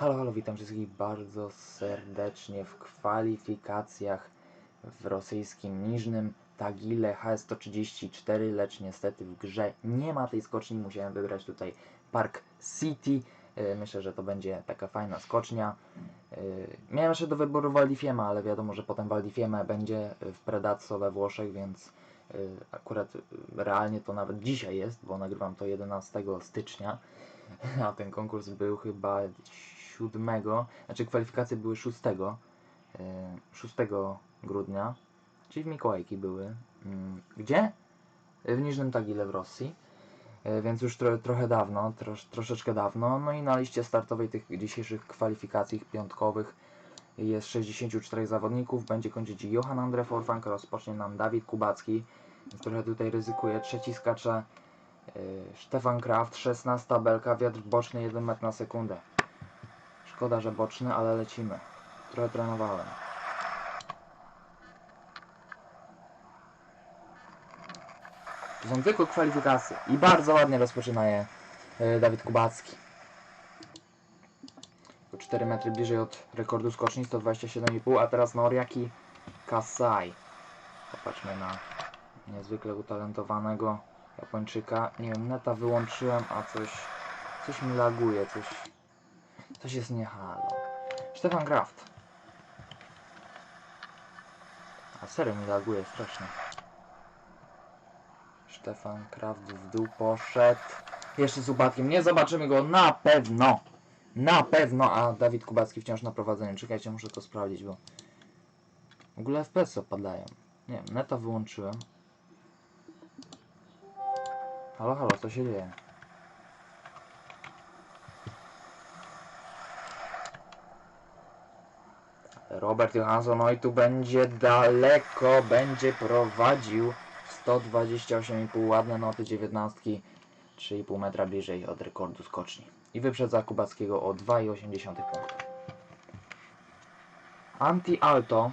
Halo, halo, witam wszystkich bardzo serdecznie w kwalifikacjach w rosyjskim Niżnym Tagile HS-134, lecz niestety w grze nie ma tej skoczni, musiałem wybrać tutaj Park City. Yy, Myślę, że to będzie taka fajna skocznia. Yy, Miałem jeszcze do wyboru Valdifiema, ale wiadomo, że potem Valdifieme będzie w Predazzo we Włoszech, więc yy, akurat realnie to nawet dzisiaj jest, bo nagrywam to 11 stycznia a ten konkurs był chyba 7, znaczy kwalifikacje były 6, e, 6 grudnia, czyli w Mikołajki były. Mm, Gdzie? W Niżnym Tagile w Rosji, E, więc już tro, trochę dawno, trosz, troszeczkę dawno. No i na liście startowej tych dzisiejszych kwalifikacji piątkowych jest 64 zawodników, będzie kończyć Johan Andre Forfank, rozpocznie nam Dawid Kubacki, trochę tutaj ryzykuje, trzeci skacze Stefan Kraft, 16 belka, wiatr boczny 1 metr na sekundę. Szkoda, że boczny, ale lecimy. Trochę trenowałem. To są tylko kwalifikacje. I bardzo ładnie rozpoczyna je yy, Dawid Kubacki. O 4 metry bliżej od rekordu skoczni, 127,5, a teraz Noriaki Kasai. Popatrzmy na niezwykle utalentowanego Japończyka. Nie wiem, neta wyłączyłem, a coś, coś mi laguje, coś, coś jest nie halo. Stefan Kraft. A serio mi laguje strasznie. Stefan Kraft w dół poszedł. Jeszcze z upadkiem. Nie zobaczymy go na pewno. Na pewno, a Dawid Kubacki wciąż na prowadzeniu. Czekajcie, muszę to sprawdzić, bo w ogóle FPS opadają. Nie wiem, neta wyłączyłem. Halo, halo, co się dzieje? Robert Johansson, oj tu będzie daleko, będzie prowadził 128,5 ładne noty 19, 3,5 metra bliżej od rekordu skoczni. I wyprzedza Kubackiego o 2,8 punktu. Anti-Alto,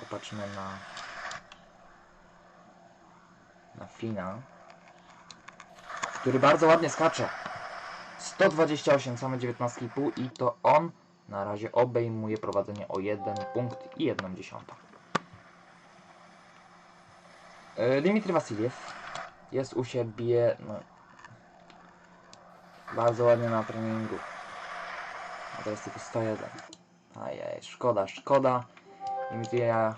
popatrzmy na na finał który bardzo ładnie skacze. 128, same 19,5 i to on na razie obejmuje prowadzenie o 1 punkt i 1 dziesiątą. E, Dimitri Wasiliew jest u siebie no, bardzo ładnie na treningu. A to jest tylko 101. Ajaj, szkoda, szkoda. Dimitrija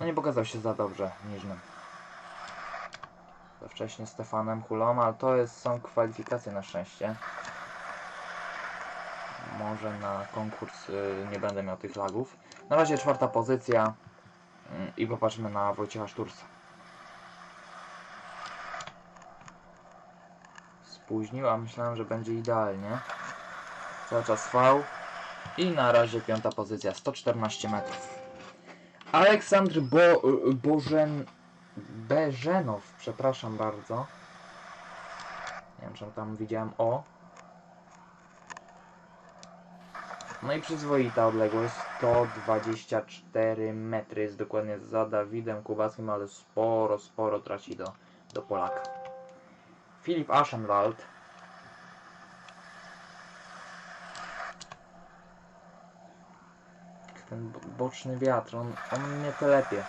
no nie pokazał się za dobrze Niżnym za wcześnie Stefanem Hulą, ale to jest, są kwalifikacje na szczęście. Może na konkurs y, nie będę miał tych lagów. Na razie czwarta pozycja y, i popatrzmy na Wojciecha Szturca. Spóźnił, a myślałem, że będzie idealnie. Cały czas V. I na razie piąta pozycja, 114 metrów. Aleksandr Bo Bożen Beżenow, przepraszam bardzo. Nie wiem, czy tam widziałem O. No i przyzwoita odległość, 124 metry jest dokładnie za Dawidem Kubackim, ale sporo, sporo traci do, do Polaka. Filip Aschenwald. Ten bo- boczny wiatr, on, on mnie telepie.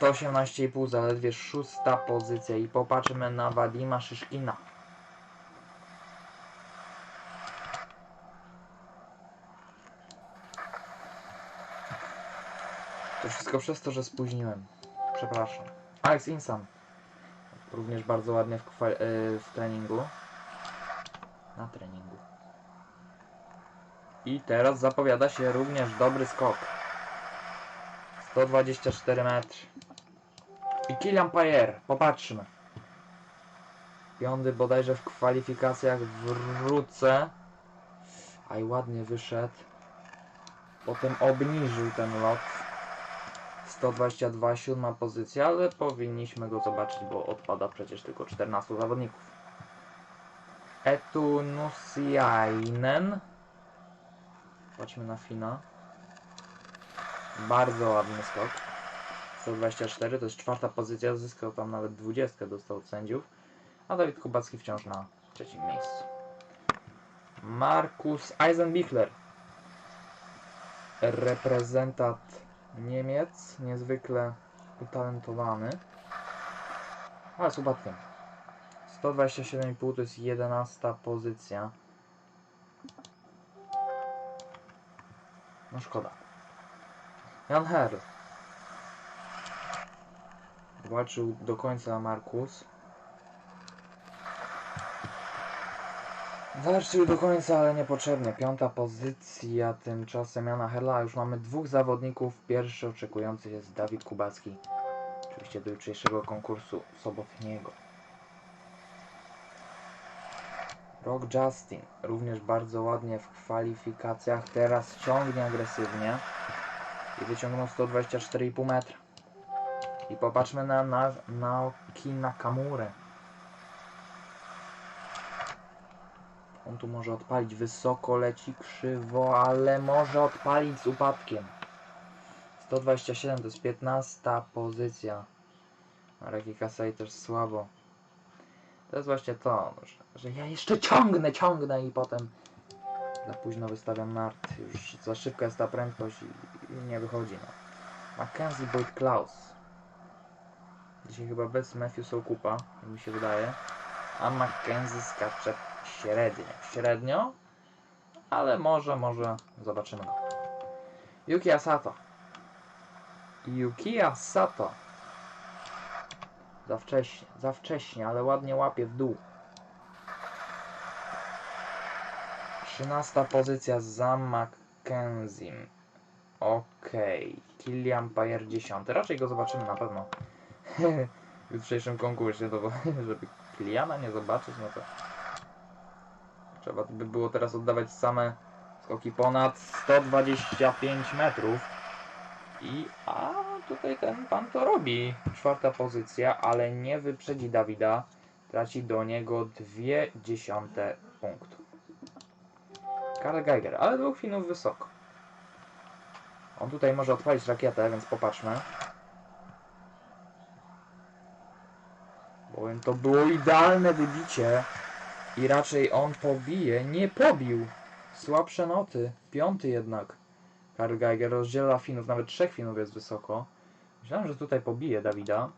118,5, zaledwie szósta pozycja i popatrzmy na Wadima Szyszkina. To wszystko przez to, że spóźniłem. Przepraszam. Alex Insan. Również bardzo ładnie w, e, w treningu. Na treningu. I teraz zapowiada się również dobry skok. 124 metry. I Kilian Payer, popatrzmy. Piąty bodajże w kwalifikacjach wrócę. Aj ładnie wyszedł. Potem obniżył ten lot. 122, siódma pozycja, ale powinniśmy go zobaczyć, bo odpada przecież tylko 14 zawodników. Etu Nusiainen. Patrzmy na Fina. Bardzo ładny skok. 124 to jest czwarta pozycja, zyskał tam nawet 20, dostał od sędziów. A Dawid Kubacki wciąż na trzecim miejscu. Markus Eisenbichler. Reprezentant Niemiec, niezwykle utalentowany. Ale z upadkiem. 127,5 to jest 11 pozycja. No szkoda. Jan Herr. Walczył do końca Markus. Walczył do końca, ale niepotrzebnie. Piąta pozycja tymczasem Jana Herla. Już mamy dwóch zawodników. Pierwszy oczekujący jest Dawid Kubacki. Oczywiście do jutrzejszego konkursu sobotniego. Rock Justin również bardzo ładnie w kwalifikacjach. Teraz ciągnie agresywnie i wyciągnął 124,5 metra. I popatrzmy na, na Naoki Nakamurę. On tu może odpalić wysoko, leci krzywo, ale może odpalić z upadkiem. 127 to jest 15 pozycja. Reki Kasej też słabo. To jest właśnie to, że, ja jeszcze ciągnę, ciągnę i potem za późno wystawiam nart. Już za szybka jest ta prędkość i, i nie wychodzi. No. Mackenzie Boyd Klaus. Dzisiaj chyba bez Matthew Soukupa, jak mi się wydaje. A Mackenzie skacze średnio. Średnio, ale może, może zobaczymy go. Yuki Asato. Yuki Asato. Za wcześnie, za wcześnie, ale ładnie łapie w dół. 13 pozycja za Mackenziem. Okej. Kilian Pajer 10. Raczej go zobaczymy na pewno. w jutrzejszym konkursie, to bo, żeby Kiliana nie zobaczyć, no to trzeba by było teraz oddawać same skoki ponad 125 metrów. I a tutaj ten pan to robi. Czwarta pozycja, ale nie wyprzedzi Dawida. Traci do niego dwie dziesiąte punktu. Karl Geiger, ale dwóch Finów wysoko. On tutaj może odpalić rakietę, więc popatrzmy. Bowiem to było idealne wybicie. I raczej on pobije. Nie pobił. Słabsze noty. Piąty jednak. Karl Geiger rozdziela Finów. Nawet trzech Finów jest wysoko. Myślałem, że tutaj pobije Dawida.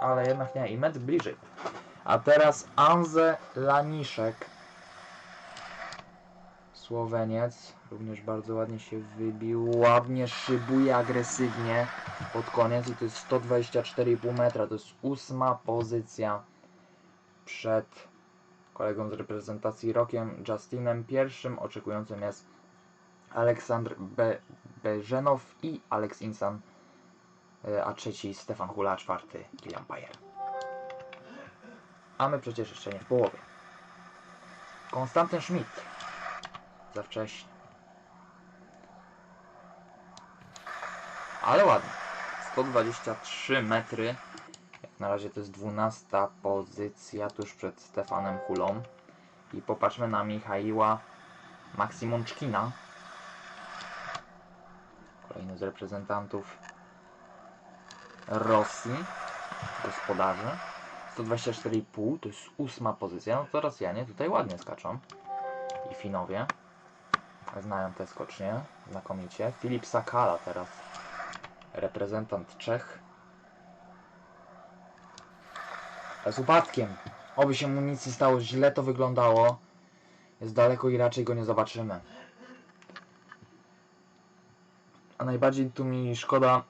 Ale jednak nie. I metr bliżej. A teraz Anze Laniszek. Słoweniec. Również bardzo ładnie się wybił. Ładnie szybuje agresywnie pod koniec. I to jest 124,5 metra. To jest ósma pozycja przed kolegą z reprezentacji Rokiem Justinem. Pierwszym oczekującym jest Aleksandr Be Beżenow i Alex Insan, e, a trzeci Stefan Hula, a czwarty Kilian Pajer. A my przecież jeszcze nie w połowie. Konstantyn Schmidt. Za wcześnie. Ale ładnie. 123 metry. Na razie to jest 12 pozycja tuż przed Stefanem Hulą. I popatrzmy na Michaiła Maksimączkina. Kolejny z reprezentantów Rosji, gospodarzy. 124,5 to jest ósma pozycja. No to Rosjanie tutaj ładnie skaczą. I Finowie znają te skocznie znakomicie. Filip Sakala teraz reprezentant Czech. Z upadkiem. Oby się mu nic nie stało, źle to wyglądało. Jest daleko i raczej go nie zobaczymy. A najbardziej tu mi szkoda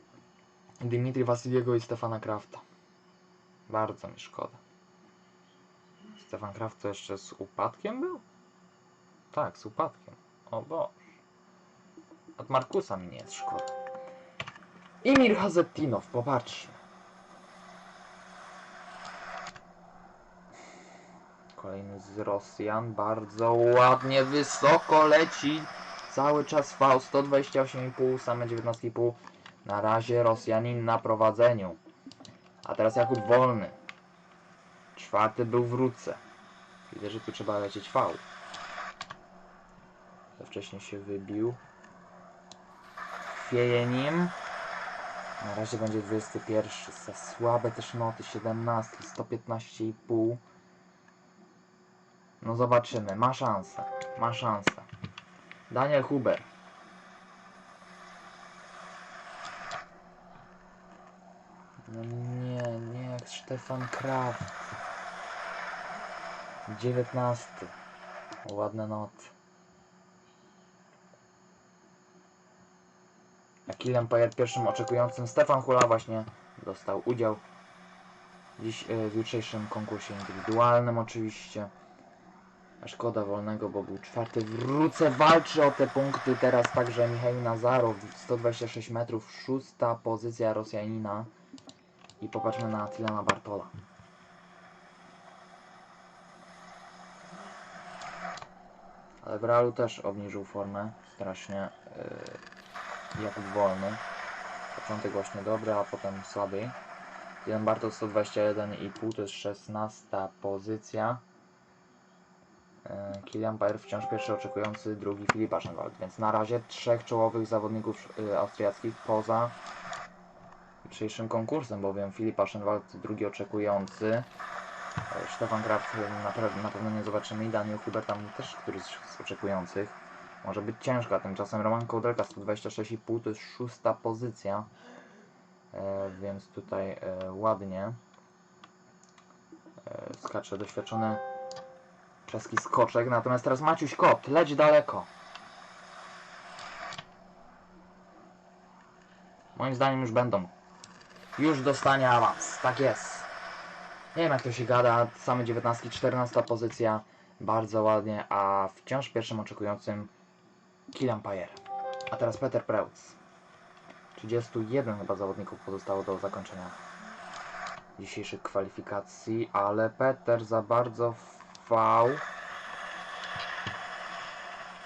Dimitri Wasiliego i Stefana Krafta. Bardzo mi szkoda. Stefan Kraft to jeszcze z upadkiem był? Tak, z upadkiem. O Boże. Od Markusa mi nie jest szkoda. Imir Hazettinow, popatrzmy. Kolejny z Rosjan, bardzo ładnie, wysoko leci. Cały czas V 128,5, same 19,5. Na razie Rosjanin na prowadzeniu. A teraz Jakub Wolny. Czwarty był w Ruce. Widzę, że tu trzeba lecieć V. Za wcześnie się wybił. Chwieje nim. Na razie będzie 21. Za słabe też noty. 17, 115,5. No zobaczymy. Ma szansę. Ma szansę. Daniel Huber. No nie, nie Stefan Kraft. 19. Ładne noty. A Kylian Pajer pierwszym oczekującym Stefan Hula właśnie dostał udział dziś e, w jutrzejszym konkursie indywidualnym oczywiście. A szkoda wolnego, bo był czwarty. Wrócę, walczy o te punkty teraz także Michał Nazarow, 126 metrów, szósta pozycja Rosjanina. I popatrzmy na Tylana Bartola. Ale w Realu też obniżył formę strasznie. Yy, Jakub Wolny. Początek właśnie dobry, a potem słabiej. Jeden Bartos 121,5 to jest 16 pozycja. Yy, Kilian Bayer wciąż pierwszy oczekujący, drugi Filip Aschenwald. Więc na razie trzech czołowych zawodników yy, austriackich poza jutrzejszym konkursem, bowiem Filip Aschenwald drugi oczekujący. E, Stefan Kraft na, na pewno nie zobaczymy i Daniel Huber tam też któryś z oczekujących. Może być ciężko, a tymczasem Roman Kołdelka 126,5 to jest szósta pozycja. E, więc tutaj e, ładnie e, skacze doświadczony czeski skoczek. Natomiast teraz Maciuś Kot, leć daleko. Moim zdaniem już będą. Już dostanie awans, tak jest. Nie wiem jak to się gada, same 19, 14 pozycja, bardzo ładnie, a wciąż pierwszym oczekującym Kilian Pajer. A teraz Peter Preutz. 31 chyba zawodników pozostało do zakończenia dzisiejszych kwalifikacji, ale Peter za bardzo V.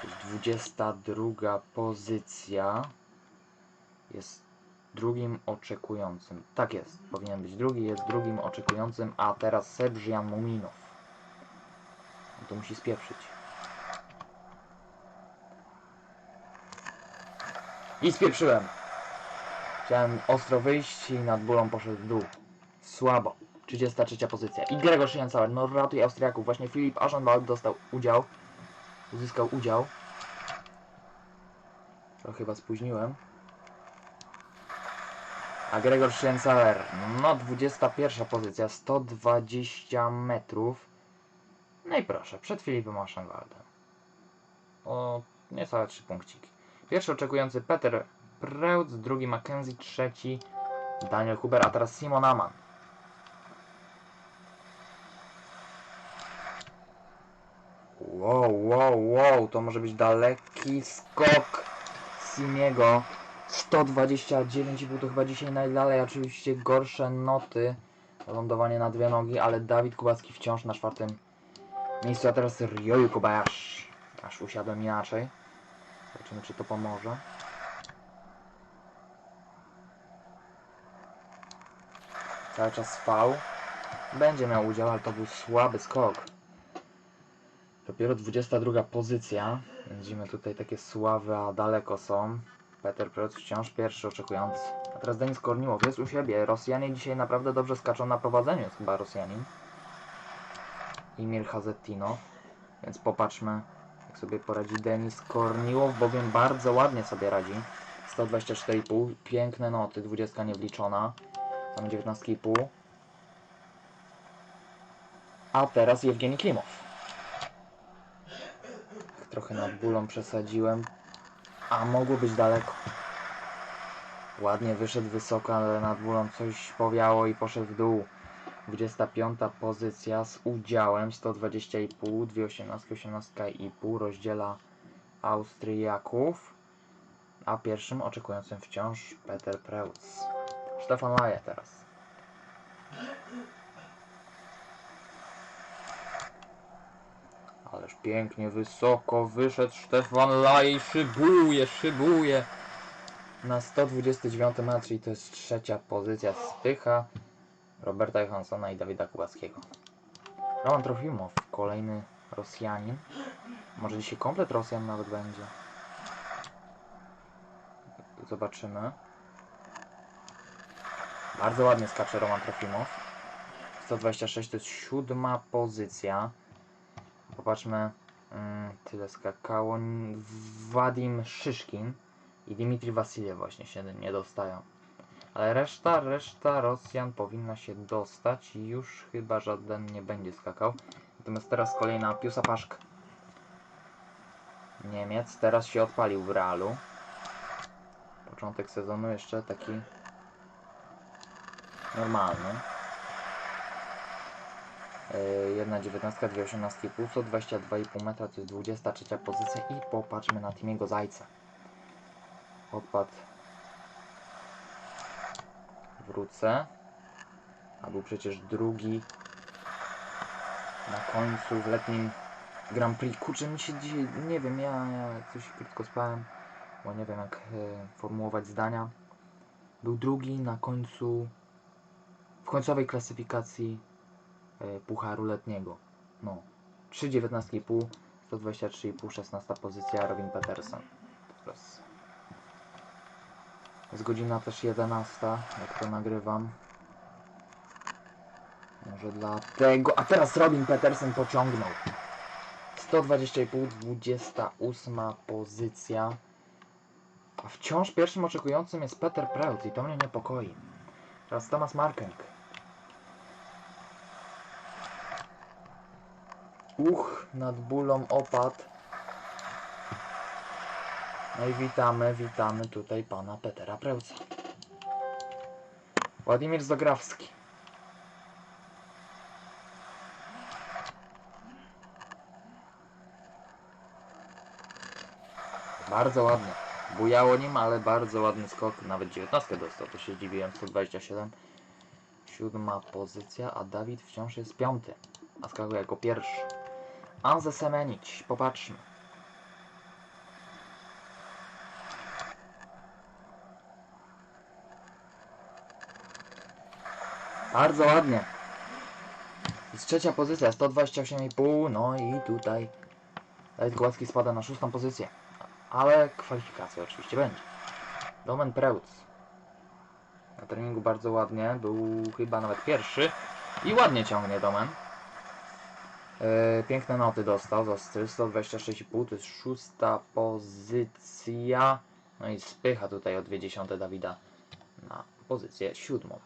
To jest 22 pozycja. Jest drugim oczekującym. Tak jest, powinien być drugi, jest drugim oczekującym, a teraz Sebrzian Muminow. On to musi spieprzyć. I spieprzyłem. Chciałem ostro wyjść i nad bólą poszedł w dół. Słabo. 33 pozycja. I Gregor Szyjancauer. No ratuj Austriaków. Właśnie Filip Aschenwald dostał udział. Uzyskał udział. To chyba spóźniłem. A Gregor Schlenzauer, no 21 pozycja, 120 metrów. No i proszę, przed Filipem Aschenwaldem. O niecałe 3 punkciki. Pierwszy oczekujący Peter Preutz, drugi Mackenzie, trzeci Daniel Huber, a teraz Simon Aman. Wow, wow, wow, to może być daleki skok Simiego. 129,5 to chyba dzisiaj najdalej, oczywiście gorsze noty. Lądowanie na dwie nogi, ale Dawid Kubacki wciąż na czwartym miejscu, a teraz Ryoyu Kobayashi. Aż usiadłem inaczej. Zobaczymy, czy to pomoże. Cały czas V. Będzie miał udział, ale to był słaby skok. Dopiero 22 pozycja. Widzimy tutaj takie sławy, a daleko są. Peter Preutz wciąż pierwszy oczekujący. A teraz Denis Korniłow jest u siebie. Rosjanie dzisiaj naprawdę dobrze skaczą na prowadzeniu, jest chyba Rosjanin. I Mir Hazettino. Więc popatrzmy, jak sobie poradzi Denis Korniłow, bowiem bardzo ładnie sobie radzi. 124,5, piękne noty, 20 niewliczona. Tam 19,5. A teraz Jewgeni Klimow. Trochę nad bólą przesadziłem. A mogło być daleko. Ładnie wyszedł wysoko, ale nad bólą coś powiało i poszedł w dół. 25 pozycja z udziałem 120,5, 2 18, 18,5 rozdziela Austriaków. A pierwszym oczekującym wciąż Peter Preutz. Stefan Laje teraz. Ależ pięknie wysoko wyszedł Stefan Laje i szybuje, szybuje. Na 129 metrze i to jest trzecia pozycja spycha Roberta Johanssona i Dawida Kubackiego. Roman Trofimow, kolejny Rosjanin. Może dzisiaj komplet Rosjan nawet będzie. Zobaczymy. Bardzo ładnie skacze Roman Trofimow. 126 to jest siódma pozycja. Popatrzmy, mm, tyle skakało. Wadim Szyszkin i Dimitri Wasiliew właśnie się nie dostają. Ale reszta, reszta Rosjan powinna się dostać i już chyba żaden nie będzie skakał. Natomiast teraz kolejna Piusa Paszk. Niemiec teraz się odpalił w Realu. Początek sezonu jeszcze taki normalny. Yy, Jedna dziewiętnastka, dwie osiemnastki pół, 122,5 metra to jest 23 pozycja i popatrzmy na Timiego Zajca. Odpad. Wrócę. A był przecież drugi na końcu w letnim Grand Prix. Kurczę, mi się dzisiaj, nie wiem, ja, ja coś krótko spałem, bo nie wiem jak e, formułować zdania. Był drugi na końcu, w końcowej klasyfikacji Pucharu Letniego. No, 3,19,5, 123,5, 16 pozycja, Robin Peterson. Teraz. Jest godzina też 11, jak to nagrywam. Może dlatego. A teraz Robin Peterson pociągnął. 120,5, 28 pozycja. A wciąż pierwszym oczekującym jest Peter Preut i to mnie niepokoi. Teraz Thomas Markenk. Uch, nad bólą opadł. No i witamy, witamy tutaj pana Petera Preuca. Władimir Zograwski. Bardzo ładnie. Bujało nim, ale bardzo ładny skok. Nawet 19 dostał, to się dziwiłem. 127. Siódma pozycja, a Dawid wciąż jest piąty. A skakuje jako pierwszy. Anze Semenić, popatrzmy. Bardzo ładnie. Trzecia pozycja, 128,5. No i tutaj Dawid Gładzki spada na szóstą pozycję. Ale kwalifikacja oczywiście będzie. Domen Preutz. Na treningu bardzo ładnie. Był chyba nawet pierwszy. I ładnie ciągnie Domen. E, piękne noty dostał za styl 126,5. To jest szósta pozycja. No i spycha tutaj o 20 Dawida na pozycję siódmą.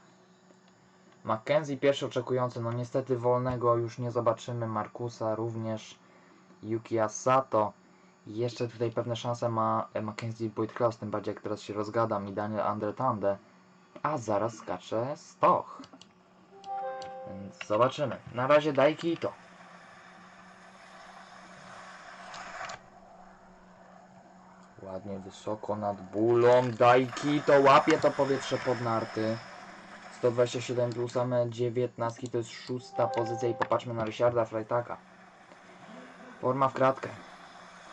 Mackenzie pierwszy oczekujący, no niestety wolnego już nie zobaczymy. Markusa również. Yuki Asato. Jeszcze tutaj pewne szanse ma Mackenzie Boyd Klaus, tym bardziej jak teraz się rozgadam i Daniel Andretande. A zaraz skacze Stoch. Więc zobaczymy. Na razie Daiki i to. Ładnie wysoko nad bólą. Daiki to łapie to powietrze pod narty. 127 plus same 19 to jest szósta pozycja i popatrzmy na Ryszarda Freitaka. Forma w kratkę.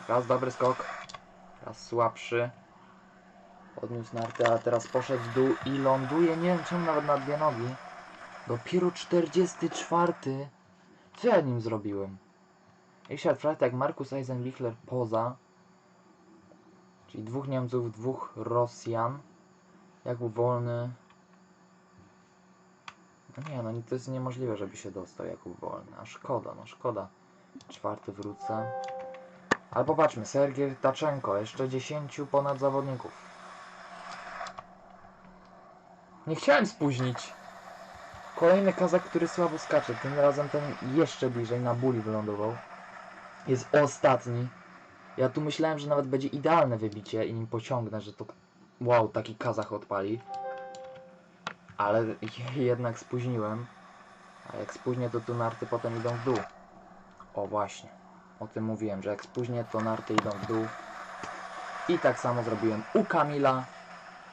Raz dobry skok, raz słabszy. Podniósł nartę, a teraz poszedł w dół i ląduje, nie wiem czemu nawet na dwie nogi. Dopiero 44. Co ja nim zrobiłem? Richard Freitag, Markus Eisenbichler poza. Czyli dwóch Niemców, dwóch Rosjan. Jak był wolny. No nie, no to jest niemożliwe, żeby się dostał Jakub Wolny. A szkoda, no szkoda. Czwarty wrócę. Ale popatrzmy, Sergiej Taczenko, jeszcze 10 ponad zawodników. Nie chciałem spóźnić. Kolejny kazak, który słabo skacze. Tym razem ten jeszcze bliżej na buli wylądował. Jest ostatni. Ja tu myślałem, że nawet będzie idealne wybicie i nim pociągnę, że to wow, taki kazach odpali. Ale jednak spóźniłem. A jak spóźnię, to tu narty potem idą w dół. O właśnie. O tym mówiłem, że jak spóźnię, to narty idą w dół. I tak samo zrobiłem u Kamila.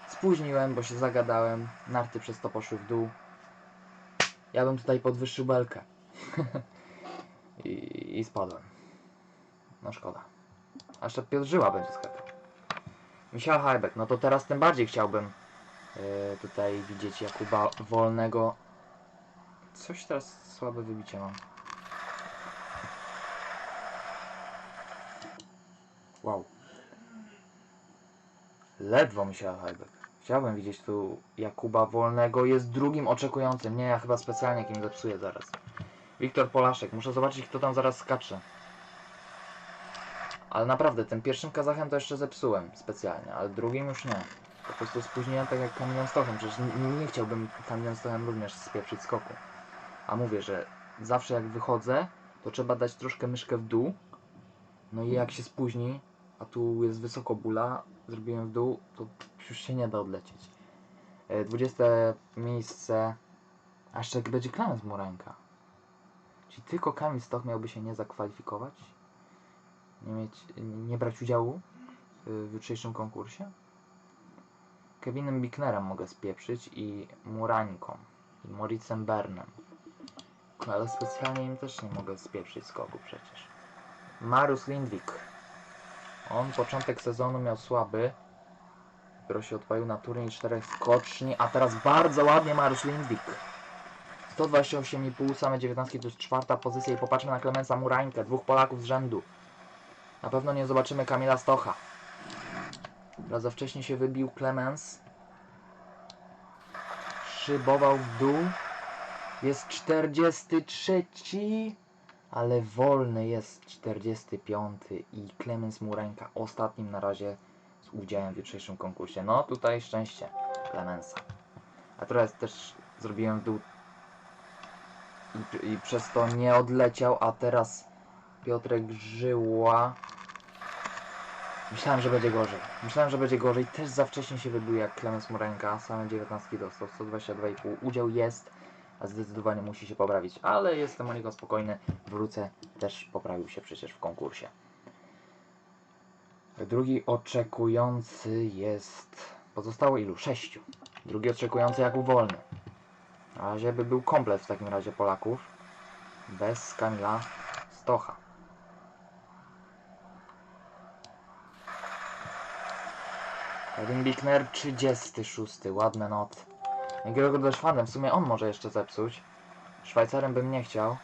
Spóźniłem, bo się zagadałem. Narty przez to poszły w dół. Ja bym tutaj podwyższył belkę. I, I spadłem. No szkoda. A jeszcze Piotr Żyła będzie skakał. Michał Hajbek. No to teraz tym bardziej chciałbym yy, tutaj widzieć Jakuba Wolnego. Coś teraz słabe wybicie mam. Wow. Ledwo Michał Hajbek. Chciałbym widzieć tu Jakuba Wolnego. Jest drugim oczekującym. Nie, ja chyba specjalnie kim zepsuję zaraz. Wiktor Polaszek. Muszę zobaczyć, kto tam zaraz skacze. Ale naprawdę, tym pierwszym Kazachem to jeszcze zepsułem specjalnie, ale drugim już nie. Po prostu spóźniłem tak jak Kamilem Stochem, przecież n- nie chciałbym Kamilem Stochem również spieprzyć skoku. A mówię, że zawsze jak wychodzę, to trzeba dać troszkę myszkę w dół. No i jak się spóźni, a tu jest wysoko bula, zrobiłem w dół, to już się nie da odlecieć. E, 20 miejsce, a jeszcze będzie Klemens Murenka. Czyli tylko Kamil Stoch miałby się nie zakwalifikować? Nie, mieć, nie brać udziału w jutrzejszym konkursie? Kevinem Bicknerem mogę spieprzyć i Murańką i Moritzem Bernem. Ale specjalnie im też nie mogę spieprzyć skoku przecież. Marus Lindvik. On początek sezonu miał słaby. Dopiero się odpalił na turniej czterech skoczni, a teraz bardzo ładnie Marus Lindvik. 128,5, same 19 to jest czwarta pozycja i popatrzmy na Klemensa Murańkę, dwóch Polaków z rzędu. Na pewno nie zobaczymy Kamila Stocha. Za wcześnie się wybił Clemens. Szybował w dół. Jest 43, ale wolny jest 45 i Clemens Murańka ostatnim na razie z udziałem w jutrzejszym konkursie. No tutaj szczęście Clemensa. A teraz też zrobiłem w dół i, i przez to nie odleciał, a teraz Piotrek Żyła. Myślałem, że będzie gorzej. Myślałem, że będzie gorzej. Też za wcześnie się wybił jak Klemens Murenka. Same 19 dostał, 122,5. Udział jest, a zdecydowanie musi się poprawić. Ale jestem o niego spokojny. Wrócę. Też poprawił się przecież w konkursie. Drugi oczekujący jest... Pozostało ilu? Sześciu. Drugi oczekujący Jakub Wolny. Na razie by był komplet w takim razie Polaków. Bez Kamila Stocha. Kevin Bickner 36. Ładne not. Jakiego też fanem. W sumie on może jeszcze zepsuć. Szwajcarem bym nie chciał.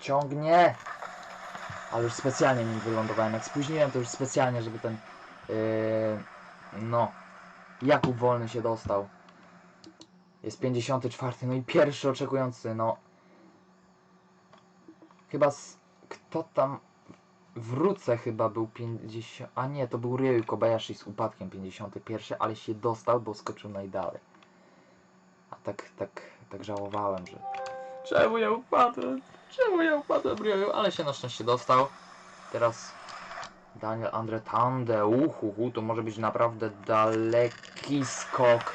Ciągnie! Ale już specjalnie nim wylądowałem. Jak spóźniłem, to już specjalnie, żeby ten... Yy, no, Jakub Wolny się dostał. Jest 54, no i pierwszy oczekujący, no. Chyba z... Kto tam... Wrócę chyba był 50... A nie, to był Ryu Kobayashi z upadkiem 51, ale się dostał, bo skoczył najdalej. A tak, tak, tak żałowałem, że... Czemu ja upadłem? Czemu ja upadłem Ryu? Ale się na szczęście dostał. Teraz Daniel Andre Tande, uhuhu, to może być naprawdę daleki skok.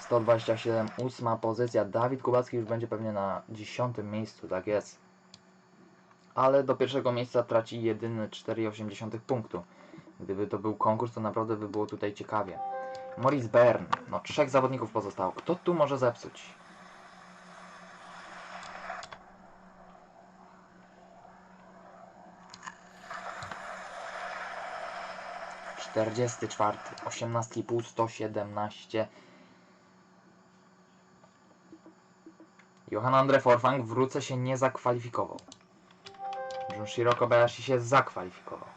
127, ósma pozycja. Dawid Kubacki już będzie pewnie na dziesiątym miejscu, tak jest. Ale do pierwszego miejsca traci jedyny 4,8 punktu. Gdyby to był konkurs, to naprawdę by było tutaj ciekawie. Maurice Bern, no trzech zawodników pozostało. Kto tu może zepsuć? Czterdziesty czwarty, osiemnastki pół, sto siedemnaście. Johan Andre Forfang wrócę się nie zakwalifikował. Junshiro Kobayashi się zakwalifikował.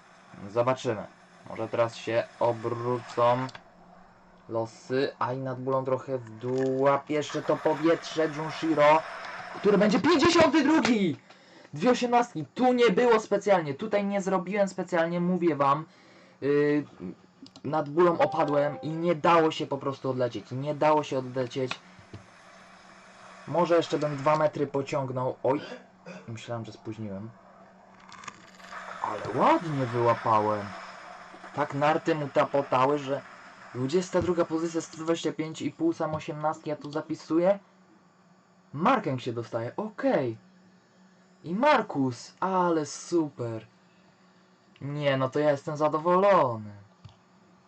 Zobaczymy. Może teraz się obrócą losy. A i nad bólą trochę w dół. Jeszcze to powietrze Junshiro, który będzie 52! Dwie osiemnastki. Tu nie było specjalnie. Tutaj nie zrobiłem specjalnie, mówię wam. Yy, nad bólą opadłem i nie dało się po prostu odlecieć. Nie dało się odlecieć. Może jeszcze bym dwa metry pociągnął. Oj, myślałem, że spóźniłem. Ale ładnie wyłapałem. Tak narty mu tapotały, że 22 pozycja 125,5 sam 18 ja tu zapisuję. Markę się dostaje, okej. I Markus, ale super. Nie, no to ja jestem zadowolony.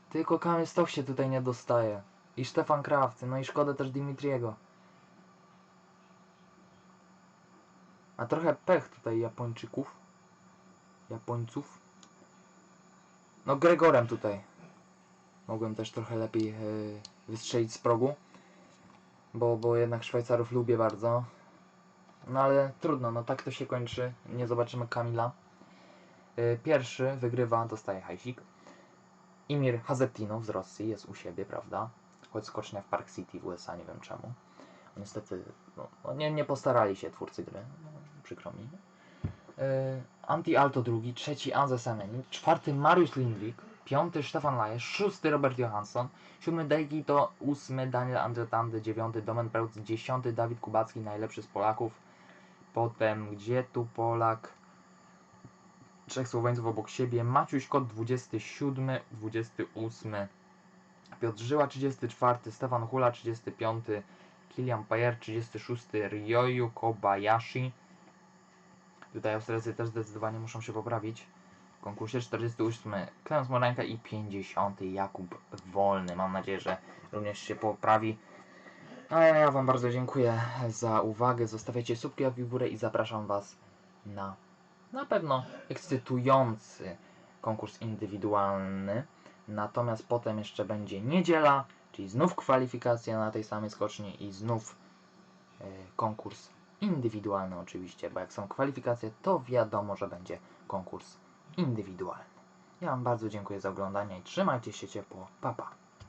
Tylko Kamil Stoch się tutaj nie dostaje. I Stefan Kraft, no i szkoda też Dimitriego. A trochę pech tutaj Japończyków. Japońców. No Gregorem tutaj. Mogłem też trochę lepiej yy, wystrzelić z progu. Bo, bo jednak Szwajcarów lubię bardzo. No ale trudno, no tak to się kończy. Nie zobaczymy Kamila. Yy, pierwszy wygrywa, dostaje hajsik. Imir Hazettino z Rosji jest u siebie, prawda? Choć skocznia w Park City w USA, nie wiem czemu. Niestety, no, no nie, nie postarali się twórcy gry. No, przykro mi. Yy, Anti-Alto drugi, trzeci Anze Semenik, czwarty Mariusz Lindvik, piąty Stefan Laje, szósty Robert Johansson, siódmy Dejki to ósmy Daniel Andrzetandy, dziewiąty Domen Preutz, dziesiąty Dawid Kubacki, najlepszy z Polaków. Potem, gdzie tu Polak? Trzech Słoweńców obok siebie, Maciuś Kot 27, 28, Piotr Żyła 34, Stefan Hula 35, Kilian Pajer 36, Ryoyu Kobayashi. Tutaj Austriacy też zdecydowanie muszą się poprawić. W konkursie 48 Klemens Morańka i 50 Jakub Wolny. Mam nadzieję, że również się poprawi. A ja Wam bardzo dziękuję za uwagę. Zostawiajcie subki łapki w górę i zapraszam Was na na pewno ekscytujący konkurs indywidualny. Natomiast potem jeszcze będzie niedziela, czyli znów kwalifikacja na tej samej skoczni i znów e, konkurs indywidualny oczywiście, bo jak są kwalifikacje, to wiadomo, że będzie konkurs indywidualny. Ja Wam bardzo dziękuję za oglądanie i trzymajcie się ciepło. Pa, pa.